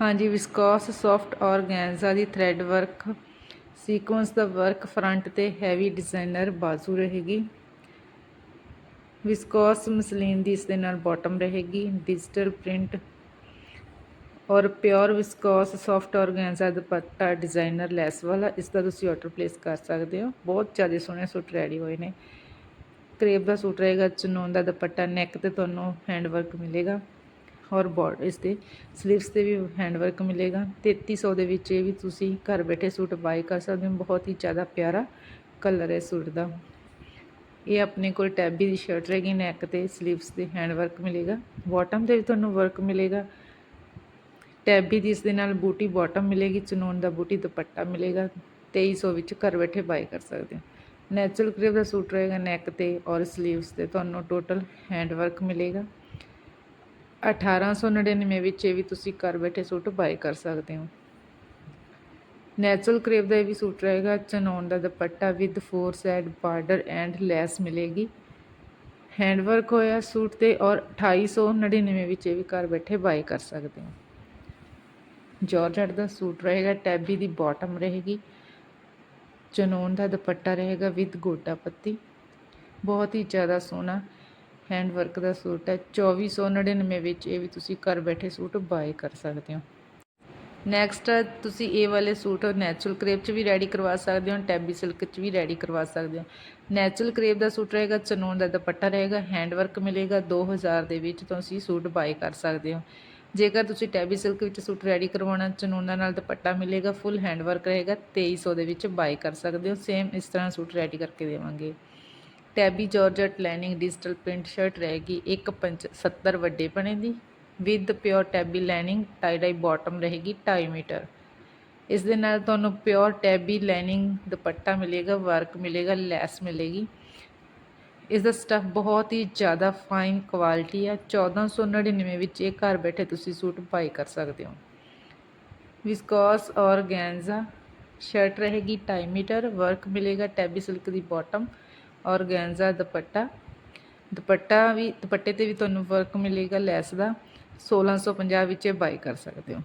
ਹਾਂਜੀ viscose soft organza ਦੀ thread work sequence ਦਾ ਵਰਕ ਫਰੰਟ ਤੇ ਹੈਵੀ ਡਿਜ਼ਾਈਨਰ ਬਾਜ਼ੂ ਰਹੇਗੀ। ਵਿਸਕੋਸ ਮਸਲੀਨ ਦੀ ਇਸ ਦੇ ਨਾਲ ਬਾਟਮ ਰਹੇਗੀ ਡਿਜੀਟਲ ਪ੍ਰਿੰਟ ਔਰ pure viscose soft organza dupatta designer lace ਵਾਲਾ, ਇਸ ਦਾ ਤੁਸੀਂ ਆਰਡਰ ਪਲੇਸ ਕਰ ਸਕਦੇ ਹੋ। ਬਹੁਤ ਜ਼ਿਆਦਾ ਸੋਹਣੇ ਸੂਟ ਰੈਡੀ ਹੋਏ ਨੇ। ਕਰੇਬ ਦਾ ਸੂਟ ਰਹੇਗਾ, ਚਨੋਨ ਦਾ ਦੁਪੱਟਾ ਨੈਕ ਤੇ ਤੁਹਾਨੂੰ ਹੈਂਡ ਵਰਕ ਮਿਲੇਗਾ। ਔਰ ਬੋਰਡ ਇਸ ਦੇ ਸਲੀਵਸ ਤੇ ਵੀ ਹੈਂਡ ਵਰਕ ਮਿਲੇਗਾ 3300 ਦੇ ਵਿੱਚ ਇਹ ਵੀ ਤੁਸੀਂ ਘਰ ਬੈਠੇ ਸੂਟ ਬਾਈ ਕਰ ਸਕਦੇ ਹੋ। ਬਹੁਤ ਹੀ ਜ਼ਿਆਦਾ ਪਿਆਰਾ ਕਲਰ ਹੈ ਸੂਟ ਦਾ। ਇਹ ਆਪਣੇ ਕੋਲ ਟੈਬੀ ਦੀ ਸ਼ਰਟ ਰਹੇਗੀ ਨੈਕ ਤੇ ਸਲੀਵਸ ਤੇ ਹੈਂਡ ਵਰਕ ਮਿਲੇਗਾ। ਬਾਟਮ ਤੇ ਵੀ ਤੁਹਾਨੂੰ ਵਰਕ ਮਿਲੇਗਾ। ਟੈਬੀ ਦੀ ਇਸ ਦੇ ਨਾਲ ਬੂਟੀ ਬਾਟਮ ਮਿਲੇਗੀ ਚਨੋਨ ਦਾ ਬੂਟੀ ਦੁਪੱਟਾ ਮਿਲੇਗਾ। 2300 ਵਿੱਚ ਘਰ ਬੈਠੇ ਬਾਈ ਕਰ ਸਕਦੇ ਹੋ। ਨੈਚੁਰਲ ਕ੍ਰੇਪ ਦਾ ਸੂਟ ਰਹੇਗਾ ਨੈਕ ਤੇ ਔਰ ਸਲੀਵਸ ਤੇ। ਤੁਹਾਨੂੰ ਟੋਟਲ ਹੈਂਡ ਵਰਕ ਮਿਲੇਗਾ। 1899 ਵਿੱਚ ਇਹ ਵੀ ਤੁਸੀਂ ਘਰ ਬੈਠੇ ਸੂਟ ਬਾਏ ਕਰ ਸਕਦੇ ਹੋ। ਨੈਚੁਰਲ ਕ੍ਰੇਪ ਦਾ ਇਹ ਵੀ ਸੂਟ ਰਹੇਗਾ। Chinon the dupatta with four side border and lace ਮਿਲੇਗੀ। ਹੈਂਡ ਵਰਕ ਹੋਇਆ ਸੂਟ ਤੇ ਔਰ 2899 ਵਿੱਚ ਇਹ ਵੀ ਘਰ ਬੈਠੇ ਬਾਏ ਕਰ ਸਕਦੇ ਹੋ। ਜਾਰਜਟ ਦਾ ਸੂਟ ਰਹੇਗਾ ਟੈਬੀ ਦੀ ਬਾਟਮ ਰਹੇਗੀ। ਚਨੋਨ ਦਾ ਦੁਪੱਟਾ ਰਹੇਗਾ ਵਿਦ ਗੋਟਾ ਪੱਤੀ। ਬਹੁਤ ਹੀ ਜ਼ਿਆਦਾ ਸੋਹਣਾ ਹੈਂਡ ਵਰਕ ਦਾ ਸੂਟ ਹੈ। 2499 ਵਿੱਚ ਇਹ ਵੀ ਤੁਸੀਂ ਘਰ ਬੈਠੇ ਸੂਟ ਬਾਏ ਕਰ ਸਕਦੇ ਹੋ। ਨੈਕਸਟ ਤੁਸੀਂ ਇਹ ਵਾਲੇ ਸੂਟ ਨੈਚੁਰਲ ਕਰੇਪ 'ਚ ਵੀ ਰੈਡੀ ਕਰਵਾ ਸਕਦੇ ਹੋ ਟੈਬੀ ਸਿਲਕ 'ਚ ਵੀ ਰੈਡੀ ਕਰਵਾ ਸਕਦੇ ਹੋ। ਨੈਚੁਰਲ ਕਰੇਪ ਦਾ ਸੂਟ ਰਹੇਗਾ ਚਨੋਨ ਦਾ ਦੁਪੱਟਾ ਰਹੇਗਾ ਹੈਂਡ ਵਰਕ ਮਿਲੇਗਾ 2000 ਦੇ ਵਿੱਚ ਤੁਸੀਂ ਸੂਟ ਬਾਏ ਕਰ ਸਕਦੇ ਹੋ। ਜੇਕਰ ਤੁਸੀਂ ਟੈਬੀ ਸਿਲਕ ਵਿੱਚ ਸੂਟ ਰੈਡੀ ਕਰਵਾਉਣਾ ਚਨੂਨਾ ਨਾਲ ਦੁਪੱਟਾ ਮਿਲੇਗਾ ਫੁੱਲ ਹੈਂਡ ਵਰਕ ਰਹੇਗਾ 2300 ਦੇ ਵਿੱਚ ਬਾਏ ਕਰ ਸਕਦੇ ਹੋ। ਸੇਮ ਇਸ ਤਰ੍ਹਾਂ ਸੂਟ ਰੈਡੀ ਕਰਕੇ ਦੇਵਾਂਗੇ। Tabby georgette lining digital print shirt ਰਹੇਗੀ 1.70 ਵੱਡੇ ਪਣੇ ਦੀ। With pure tabby lining tie dye bottom ਰਹੇਗੀ 2.5 ਮੀਟਰ। ਇਸ ਦੇ ਨਾਲ ਤੁਹਾਨੂੰ ਪਿਓਰ ਟੈਬੀ ਲਾਈਨਿੰਗ ਦੁਪੱਟਾ ਮਿਲੇਗਾ, ਵਰਕ ਮਿਲੇਗਾ, ਲੈਸ ਮਿਲੇਗੀ। ਇਸ ਦਾ ਸਟੱਫ ਬਹੁਤ ਹੀ ਜ਼ਿਆਦਾ ਫਾਈਨ ਕੁਆਲਿਟੀ ਹੈ 1499 ਵਿੱਚ ਇਹ ਘਰ ਬੈਠੇ ਤੁਸੀਂ ਸੂਟ ਬਾਈ ਕਰ ਸਕਦੇ ਹੋ। ਵਿਸਕੋਸ ਔਰਗੈਂਜ਼ਾ, ਸ਼ਰਟ ਰਹੇਗੀ 2.5 ਮੀਟਰ, ਵਰਕ ਮਿਲੇਗਾ ਟੈਬੀ ਸਿਲਕ ਦੀ ਬਾਟਮ। ਔਰਗੈਂਜ਼ਾ ਦੁਪੱਟਾ। ਦੁਪੱਟਾ ਵੀ, ਦੁਪੱਟੇ ਤੇ ਵੀ ਤੁਹਾਨੂੰ ਵਰਕ ਮਿਲੇਗਾ ਲੈਸ ਦਾ। 1650 ਵਿੱਚ ਇਹ ਬਾਈ ਕਰ ਸਕਦੇ ਹੋ।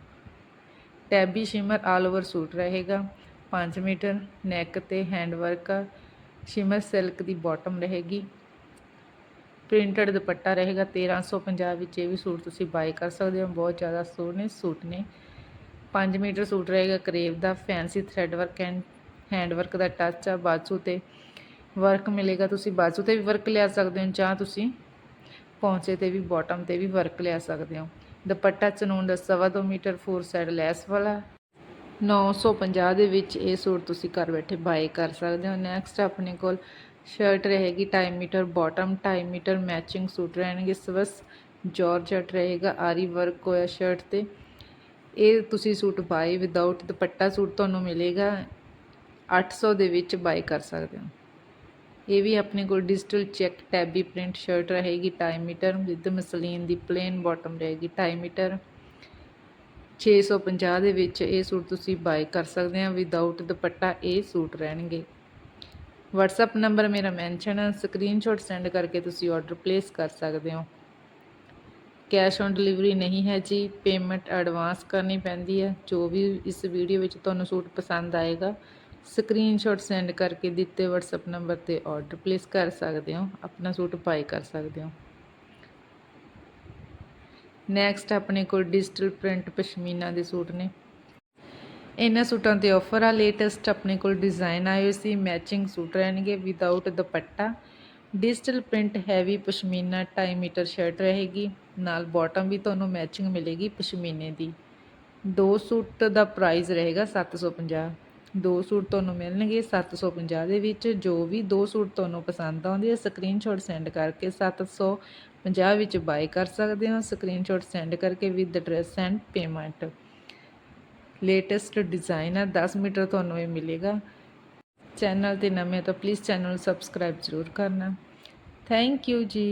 Tabby shimmer all over suit ਰਹੇਗਾ। 5 ਮੀਟਰ ਨੈਕ ਤੇ ਹੈਂਡ ਵਰਕ ਸ਼ਿਮਰ ਸਿਲਕ ਦੀ ਬਾਟਮ ਰਹੇਗੀ। ਪ੍ਰਿੰਟਡ ਦੁਪੱਟਾ ਰਹੇਗਾ। 1350 ਵਿੱਚ ਇਹ ਵੀ ਸੂਟ ਤੁਸੀਂ ਬਾਈ ਕਰ ਸਕਦੇ ਹੋ। ਬਹੁਤ ਜ਼ਿਆਦਾ ਸੋਹਣੇ ਸੂਟ ਨੇ। 5 ਮੀਟਰ ਸੂਟ ਰਹੇਗਾ crepe the. Fancy thread work and hand work the touch ਆ। ਬਾਜੂ ਤੇ ਵਰਕ ਮਿਲੇਗਾ, ਤੁਸੀਂ ਬਾਜੂ ਤੇ ਵੀ ਵਰਕ ਲਿਆ ਸਕਦੇ ਹੋ, ਜਾਂ ਤੁਸੀਂ ਪੌਂਚੇ ਤੇ ਵੀ ਬਾਟਮ ਤੇ ਵੀ ਵਰਕ ਲਿਆ ਸਕਦੇ ਹੋ। ਦੁਪੱਟਾ ਚਨੂਨ ਦਾ 2.5 ਮੀਟਰ ਫੋਰ ਸਾਈਡ ਲੈਸ ਵਾਲਾ 950 ਦੇ ਵਿੱਚ ਇਹ ਸੂਟ ਤੁਸੀਂ ਘਰ ਬੈਠੇ ਬਾਏ ਕਰ ਸਕਦੇ ਹੋ। ਨੈਕਸਟ ਆਪਣੇ ਕੋਲ ਸ਼ਰਟ ਰਹੇਗੀ 2.5 metre bottom 2.5 metre matching suit ਰਹਿਣਗੇ। ਸਵਸ ਜਾਰਜਟ ਰਹੇਗਾ, ਆਰੀ ਵਰਕ ਹੋਇਆ ਸ਼ਰਟ ਤੇ। ਇਹ ਤੁਸੀਂ suit buy without dupatta suit ਤੁਹਾਨੂੰ ਮਿਲੇਗਾ। 800 ਦੇ ਵਿੱਚ ਬਾਏ ਕਰ ਸਕਦੇ ਹੋ। ਇਹ ਵੀ ਆਪਣੇ ਕੋਲ digital check tabby print shirt ਰਹੇਗੀ 2.5 ਮੀਟਰ ਵਿਦ ਮਸਲੀਨ ਦੀ ਪਲੇਨ ਬਾਟਮ ਰਹੇਗੀ 2.5 ਮੀਟਰ 650 ਦੇ ਵਿੱਚ ਇਹ ਸੂਟ ਤੁਸੀਂ ਬਾਈ ਕਰ ਸਕਦੇ ਹੋ ਵਿਦਆਊਟ ਦੁਪੱਟਾ ਇਹ ਸੂਟ ਰਹਿਣਗੇ। WhatsApp ਨੰਬਰ ਮੇਰਾ ਮੈਂਸ਼ਨ ਹੈ ਸਕਰੀਨਸ਼ਾਟ ਸੈਂਡ ਕਰਕੇ ਤੁਸੀਂ ਆਰਡਰ ਪਲੇਸ ਕਰ ਸਕਦੇ ਹੋ। ਕੈਸ਼ ਔਨ ਡਿਲੀਵਰੀ ਨਹੀਂ ਹੈ ਜੀ ਪੇਮੈਂਟ ਐਡਵਾਂਸ ਕਰਨੀ ਪੈਂਦੀ ਹੈ, ਜੋ ਵੀ ਇਸ ਵੀਡੀਓ ਵਿੱਚ ਤੁਹਾਨੂੰ ਸੂਟ ਪਸੰਦ ਆਏਗਾ ਸਕਰੀਨਸ਼ਾਟ ਸੈਂਡ ਕਰਕੇ ਦਿੱਤੇ WhatsApp ਨੰਬਰ ਤੇ ਆਰਡਰ ਪਲੇਸ ਕਰ ਸਕਦੇ ਹੋ, ਆਪਣਾ ਸੂਟ ਬਾਈ ਕਰ ਸਕਦੇ ਹੋ। ਨੈਕਸਟ ਆਪਣੇ ਕੋਲ ਡਿਜੀਟਲ ਪ੍ਰਿੰਟ ਪਸ਼ਮੀਨਾ ਦੇ ਸੂਟ ਨੇ। ਇਹਨਾਂ ਸੂਟਾਂ ਤੇ ਆਫਰ ਆ ਲੇਟੈਸਟ ਆਪਣੇ ਕੋਲ ਡਿਜ਼ਾਈਨ ਆਏ ਹੋਏ ਸੀ ਮੈਚਿੰਗ ਸੂਟ ਰਹਿਣਗੇ without dupatta. Digital print heavy pashmina 2.5 metre shirt ਰਹੇਗੀ, ਨਾਲ ਬਾਟਮ ਵੀ ਤੁਹਾਨੂੰ ਮੈਚਿੰਗ ਮਿਲੇਗੀ ਪਸ਼ਮੀਨੇ ਦੀ। ਦੋ ਸੂਟ ਦਾ ਪ੍ਰਾਈਸ ਰਹੇਗਾ 750 ਦੋ ਸੂਟ ਤੁਹਾਨੂੰ ਮਿਲਣਗੇ 750 ਦੇ ਵਿੱਚ, ਜੋ ਵੀ ਦੋ ਸੂਟ ਤੁਹਾਨੂੰ ਪਸੰਦ ਆਉਂਦੇ ਆ ਸਕਰੀਨਸ਼ਾਟ ਸੈਂਡ ਕਰਕੇ 750 ਵਿੱਚ ਬਾਈ ਕਰ ਸਕਦੇ ਹੋ। ਸਕਰੀਨਸ਼ਾਟ ਸੈਂਡ ਕਰਕੇ with address and payment latest design ਆ 10 ਮੀਟਰ ਤੁਹਾਨੂੰ ਇਹ ਮਿਲੇਗਾ। ਚੈਨਲ ਤੇ ਨਵੇਂ ਤਾਂ ਪਲੀਜ਼ ਚੈਨਲ ਸਬਸਕ੍ਰਾਈਬ ਜ਼ਰੂਰ ਕਰਨਾ। ਥੈਂਕ ਯੂ ਜੀ।